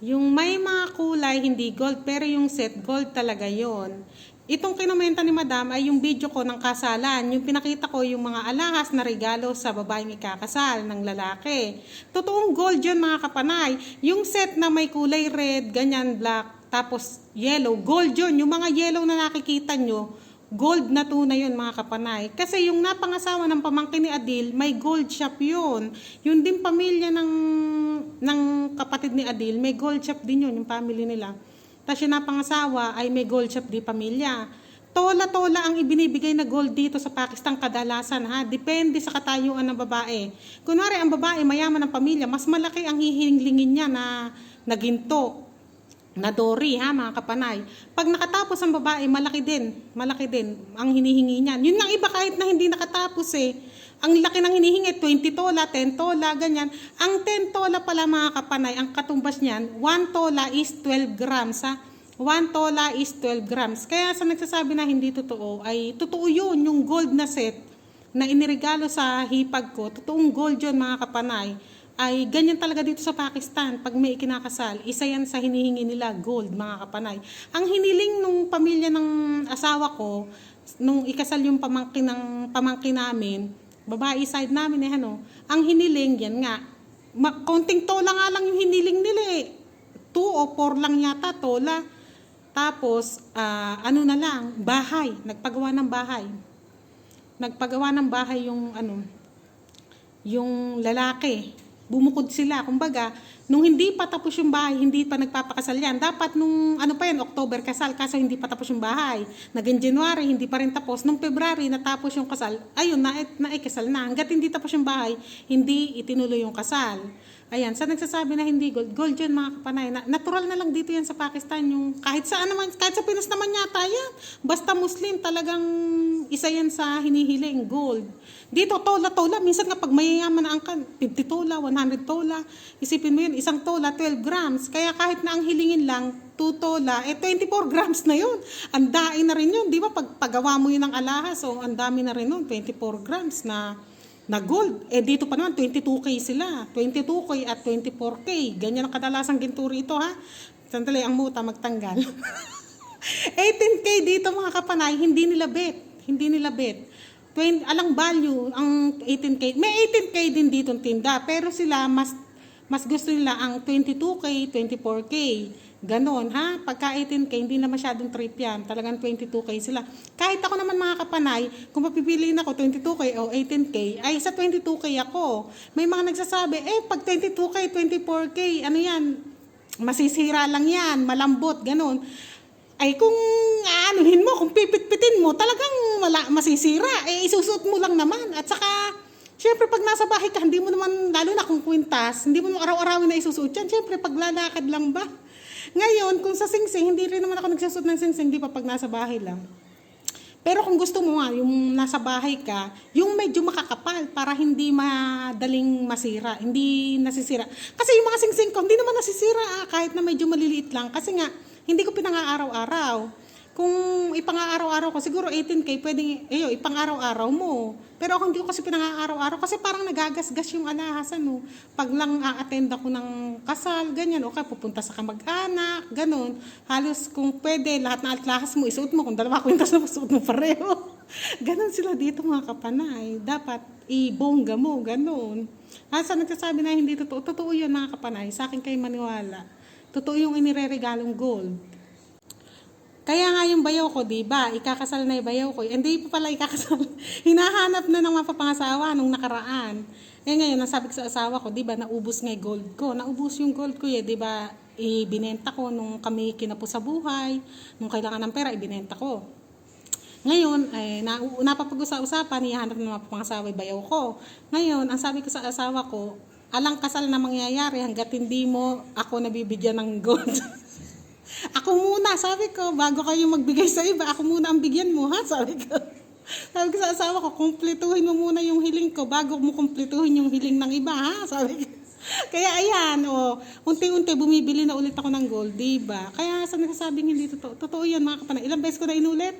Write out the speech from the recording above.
Yung may mga kulay, hindi gold, pero yung set gold talaga yon. Itong kinomenta ni Madam ay yung video ko ng kasalan. Yung pinakita ko yung mga alahas na regalo sa babaeng ikakasal ng lalaki. Totoong gold yun mga kapanay. Yung set na may kulay red, ganyan black, tapos yellow, gold yun. Yung mga yellow na nakikita nyo, gold na tunay yun mga kapanay. Kasi yung napangasawa ng pamangkin ni Adil, may gold shop yun. Yung din pamilya ng, ng kapatid ni Adil, may gold shop din yun, yung family nila. Tapos yung napangasawa ay may gold shop di pamilya. Tola-tola ang ibinibigay na gold dito sa Pakistan kadalasan ha. Depende sa katayuan ng babae. Kunwari ang babae mayaman ng pamilya, mas malaki ang hihilingin niya na, na ginto na ha mga kapanay. Pag nakatapos ang babae, malaki din. Malaki din ang hinihingi niyan. Yun lang iba kahit na hindi nakatapos eh. Ang laki ng hinihingi, 20 tola, 10 tola, ganyan. Ang 10 tola pala mga kapanay, ang katumbas niyan, 1 tola is 12 grams ha. 1 tola is 12 grams. Kaya sa nagsasabi na hindi totoo, ay totoo yun, yung gold na set na inirigalo sa hipag ko, totoong gold yun mga kapanay ay ganyan talaga dito sa Pakistan pag may ikinakasal. Isa yan sa hinihingi nila, gold, mga kapanay. Ang hiniling nung pamilya ng asawa ko, nung ikasal yung pamangkin ng pamangkin namin, babae side namin eh, ano, ang hiniling, yan nga, ma- konting tola nga lang yung hiniling nila eh. Two o four lang yata tola. Tapos, ah, ano na lang, bahay, nagpagawa ng bahay. Nagpagawa ng bahay yung ano, yung lalaki. Bumukod sila. Kumbaga, nung hindi pa tapos yung bahay, hindi pa nagpapakasal yan. Dapat nung ano pa yan, October kasal, kaso hindi pa tapos yung bahay. Naging January, hindi pa rin tapos. Nung February, natapos yung kasal. Ayun, na, naikasal na. Hanggat hindi tapos yung bahay, hindi itinuloy yung kasal. Ayan, sa nagsasabi na hindi gold, gold yun mga kapanay. Na, natural na lang dito yan sa Pakistan. Yung, kahit saan naman, kahit sa Pinas naman yata yan. Basta Muslim, talagang isa yan sa hinihiling, gold. Dito, tola-tola. Minsan nga pag mayayaman na ang kan, 50 tola, 100 tola. Isipin mo yun, isang tola, 12 grams. Kaya kahit na ang hilingin lang, 2 tola, eh 24 grams na yun. Ang daing na rin yun. Di ba pag pagawa mo yun ng alahas, so ang dami na rin yun, 24 grams na na gold. Eh dito pa naman 22k sila. 22k at 24k. Ganyan ang kadalasang ginturi ito ha. Sandali ang muta magtanggal. 18k dito mga kapanay, hindi nila bet. Hindi nila bet. 20, alang value ang 18k. May 18k din dito tinda, pero sila mas mas gusto nila ang 22k, 24k. Ganon, ha? Pagka 18K, hindi na masyadong trip yan. Talagang 22K sila. Kahit ako naman mga kapanay, kung mapipiliin ako 22K o 18K, ay sa 22K ako. May mga nagsasabi, eh, pag 22K, 24K, ano yan, masisira lang yan, malambot, ganon. Ay kung aanuhin mo, kung pipitpitin mo, talagang wala, masisira. Eh, isusuot mo lang naman. At saka, Siyempre, pag nasa bahay ka, hindi mo naman, lalo na kung kwintas, hindi mo naman araw-arawin na isusuot yan. Siyempre, pag lalakad lang ba? Ngayon, kung sa singsing, hindi rin naman ako nagsusuot ng singsing, di pa pag nasa bahay lang. Pero kung gusto mo nga, yung nasa bahay ka, yung medyo makakapal para hindi madaling masira, hindi nasisira. Kasi yung mga singsing ko, hindi naman nasisira ah, kahit na medyo maliliit lang. Kasi nga, hindi ko pinang-araw-araw. Kung ipang-araw-araw ko, siguro 18K, pwedeng, ayo, ipang-araw-araw mo. Pero ako hindi ko kasi pinang-araw-araw kasi parang nagagasgas yung alahas, ano. Pag lang a-attend ako ng kasal, ganyan, okay, pupunta sa kamag-anak, ganun. Halos kung pwede, lahat ng alahas mo, isuot mo. Kung dalawa kwintas na, isuot mo pareho. ganun sila dito mga kapanay. Dapat ibongga mo, ganun. Asa nagsasabi na hindi totoo, totoo yun mga kapanay. Sa akin kayo maniwala. Totoo yung inireregalong gold. Kaya nga yung bayaw ko, di ba? Ikakasal na yung bayaw ko. Hindi pa pala ikakasal. Hinahanap na ng mapapangasawa nung nakaraan. Eh ngayon, ang sabi ko sa asawa ko, di ba, naubos nga yung gold ko. Naubos yung gold ko eh, di ba? Ibinenta ko nung kami kinapo sa buhay. Nung kailangan ng pera, ibinenta ko. Ngayon, eh, na, napapag-usapan, hihanap ng mapapangasawa yung bayaw ko. Ngayon, ang sabi ko sa asawa ko, alang kasal na mangyayari hanggat hindi mo ako nabibigyan ng gold. Ako muna, sabi ko, bago kayo magbigay sa iba, ako muna ang bigyan mo, ha? Sabi ko. Sabi ko sa asawa ko, kumpletuhin mo muna yung hiling ko bago mo kumpletuhin yung hiling ng iba, ha? Sabi ko. Kaya ayan, oh, unti-unti bumibili na ulit ako ng gold, di ba? Kaya sa nagsasabing hindi totoo, totoo yan mga kapanay. Ilang beses ko na inulit?